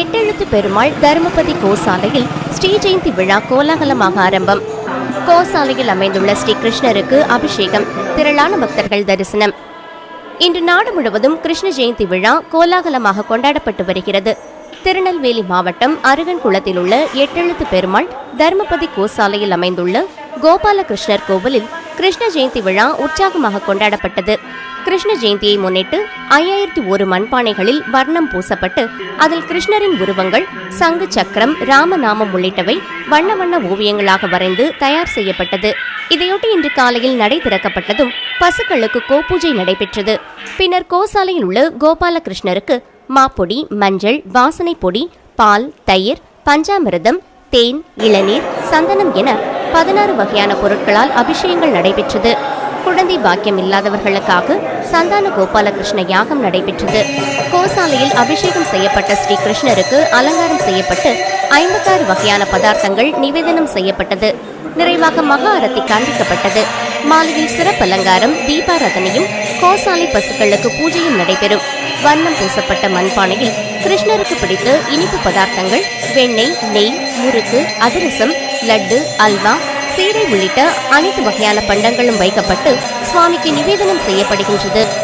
எட்டெழுத்து பெருமாள் தருமபதி கோசாலையில் ஸ்ரீ ஜெயந்தி விழா கோலாகலமாக ஆரம்பம். கோசாலையில் அமைந்துள்ள ஸ்ரீ கிருஷ்ணருக்கு அபிஷேகம் திரளான பக்தர்கள் தரிசனம். இன்று நாடு முழுவதும் கிருஷ்ண ஜெயந்தி விழா கோலாகலமாக கொண்டாடப்பட்டு வருகிறது. திருநெல்வேலி மாவட்டம் அருகன்குளத்தில் உள்ள எட்டெழுத்து பெருமாள் தர்மபதி கோசாலையில் அமைந்துள்ள கோபாலகிருஷ்ணர் கோவிலில் கிருஷ்ண ஜெயந்தி விழா உற்சாகமாக கொண்டாடப்பட்டது. கிருஷ்ண ஜெயந்தியை முன்னிட்டு ஐயாயிரத்தி ஒரு மண்பானைகளில் வர்ணம் பூசப்பட்டு அதில் கிருஷ்ணரின் உருவங்கள் சங்கு சக்கரம் ராமநாமம் உள்ளிட்டவை வண்ண வண்ண ஓவியங்களாக வரைந்து தயார் செய்யப்பட்டது. இதையொட்டி இன்று காலையில் நடை திறக்கப்பட்டதும் பசுக்களுக்கு கோபூஜை நடைபெற்றது. பின்னர் கோசாலையில் உள்ள கோபாலகிருஷ்ணருக்கு மாப்பொடி மஞ்சள் வாசனை பொடி பால் தயிர் பஞ்சாமிரதம் தேன் இளநீர் சந்தனம் என பதினாறு வகையான பொருட்களால் அபிஷேகங்கள் நடைபெற்றது. குழந்தை பாக்கியம் இல்லாதவர்களுக்காக சந்தான கோபாலகிருஷ்ண யாகம் நடைபெற்றது. கோசாலையில் அபிஷேகம் செய்யப்பட்ட ஸ்ரீ கிருஷ்ணருக்கு அலங்காரம் செய்யப்பட்டு ஐம்பத்தாறு வகையான பதார்த்தங்கள் நிவேதனம் செய்யப்பட்டது. நிறைவாக மகா அரத்தி காண்பிக்கப்பட்டது. மாலையில் சிறப்பு அலங்காரம் தீபாராதனையும் கோசாலை பசுக்களுக்கு பூஜையும் நடைபெறும். வண்ணம் பூசப்பட்ட மண்பானையில் கிருஷ்ணருக்கு பிடித்த இனிப்பு பதார்த்தங்கள் வெண்ணெய் நெய் முறுக்கு அதிரசம் லட்டு அல்வா சீடை உள்ளிட்ட அனைத்து வகையான பண்டங்களும் வைக்கப்பட்டு சுவாமிக்கு நிவேதனம் செய்யப்படுகின்றது.